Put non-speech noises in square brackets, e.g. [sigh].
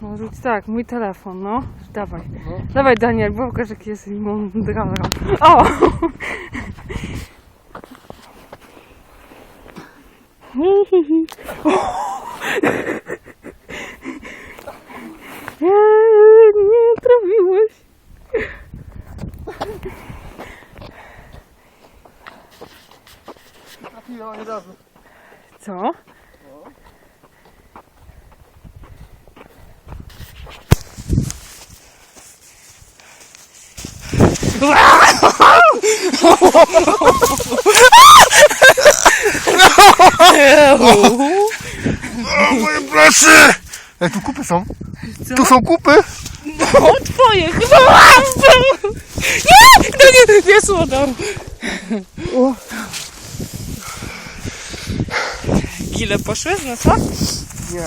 Może być tak, mój telefon, no. Dawaj. No. Dawaj Daniel, bo pokaż jaki jesteś mądralą. O! [laughs] Nie, nie trafiłeś. Trafiłem ani razu. Co? O, moje plecy! Ej, tu kupy są. Co? Tu są kupy. O, twoje chyba! Nie! To nie, nie słodam. Kile poszły z nosa? Nie.